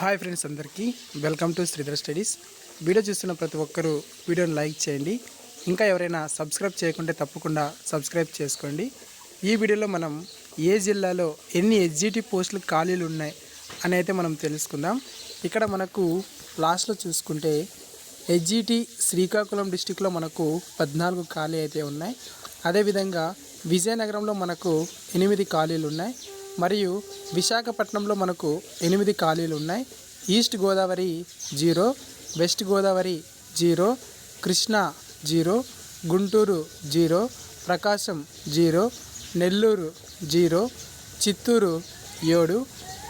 Hi friends అందరికీ. Welcome to Sridhar studies. Video చూస్తున్న ప్రతి ఒక్కరూ వీడియోని లైక్ చేయండి. ఇంకా ఎవరైనా సబ్స్క్రైబ్ చేయకుంటే తప్పకుండా సబ్స్క్రైబ్ చేసుకోండి. ఈ వీడియోలో మనం ఏ జిల్లాలో ఎన్ని ఎస్జిటి పోస్టులు ఖాళీలు ఉన్నాయి అని అయితే మనం తెలుసుకుందాం. ఇక్కడ మనకు లాస్ట్లో చూసుకుంటే ఎస్జిటి శ్రీకాకుళం డిస్టిక్లో మనకు పద్నాలుగు ఖాళీ అయితే ఉన్నాయి. అదేవిధంగా విజయనగరంలో మనకు ఎనిమిది ఖాళీలు ఉన్నాయి. మరియు విశాఖపట్నంలో మనకు ఎనిమిది ఖాళీలు ఉన్నాయి. East Godavari zero west Godavari zero Krishna zero Guntur zero Prakasam zero Nellore zero Chittoor ఏడు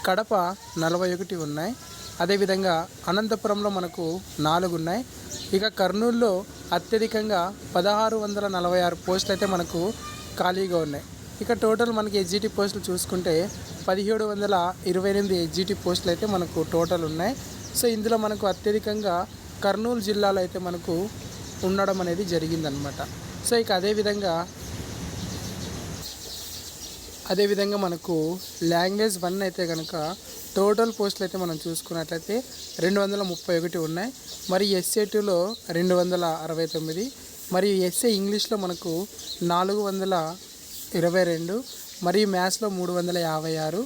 కడప నలభై ఒకటి ఉన్నాయి. అదేవిధంగా అనంతపురంలో మనకు నాలుగు ఉన్నాయి. ఇక కర్నూలులో అత్యధికంగా పదహారు వందల నలభై ఆరు పోస్టులు అయితే మనకు ఖాళీగా ఉన్నాయి. ఇక టోటల్ మనకి ఎస్జిటి పోస్టులు చూసుకుంటే పదిహేడు వందల ఇరవై ఎనిమిది ఎస్జిటి పోస్టులు అయితే మనకు టోటల్ ఉన్నాయి. సో ఇందులో మనకు అత్యధికంగా కర్నూలు జిల్లాలో అయితే మనకు ఉండడం అనేది జరిగిందనమాట. సో ఇక అదేవిధంగా అదేవిధంగా మనకు లాంగ్వేజ్ వన్ అయితే కనుక టోటల్ పోస్టులు అయితే మనం చూసుకున్నట్లయితే రెండు వందల ముప్పై ఒకటి ఉన్నాయి. మరి ఎస్ఏ టూలో రెండు వందల అరవై తొమ్మిది. మరియు ఎస్ఏ ఇంగ్లీష్లో మనకు నాలుగు వందల ఇరవై రెండు మరియు మ్యాథ్స్లో మూడు వందల యాభై ఆరు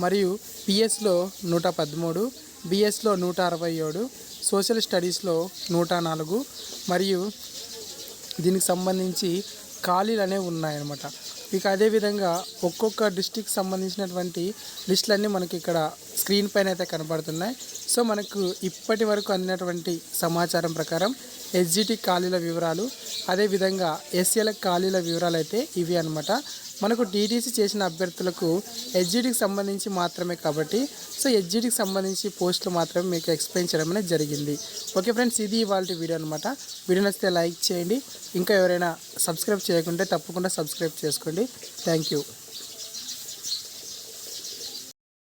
మరియు పిఎస్లో నూట పదమూడు బిఎస్లో నూట అరవై ఏడు సోషల్ స్టడీస్లో నూట నాలుగు మరియు దీనికి సంబంధించి ఖాళీలు అనేవి ఉన్నాయన్నమాట. ఇక అదేవిధంగా ఒక్కొక్క డిస్టిక్ సంబంధించినటువంటి లిస్టులన్నీ మనకి ఇక్కడ స్క్రీన్ పైన అయితే కనబడుతున్నాయి. సో మనకు ఇప్పటి వరకు అందినటువంటి సమాచారం ప్రకారం ఎస్జిటి ఖాళీల వివరాలు అదేవిధంగా ఎస్సీల ఖాళీల వివరాలు అయితే ఇవి అనమాట మనకు టీటీసీ చేసిన అభ్యర్థులకు ఎస్జిటికి సంబంధించి మాత్రమే కాబట్టి సో ఎస్జిటికి సంబంధించి పోస్టులు మాత్రమే మీకు ఎక్స్ప్లెయిన్ చేయడం అనేది జరిగింది. ఓకే ఫ్రెండ్స్ ఇది ఇవాళ వీడియో అనమాట వీడియో నచ్చితే లైక్ చేయండి. ఇంకా ఎవరైనా సబ్స్క్రైబ్ చేయకుంటే తప్పకుండా సబ్స్క్రైబ్ చేసుకోండి. Thank you.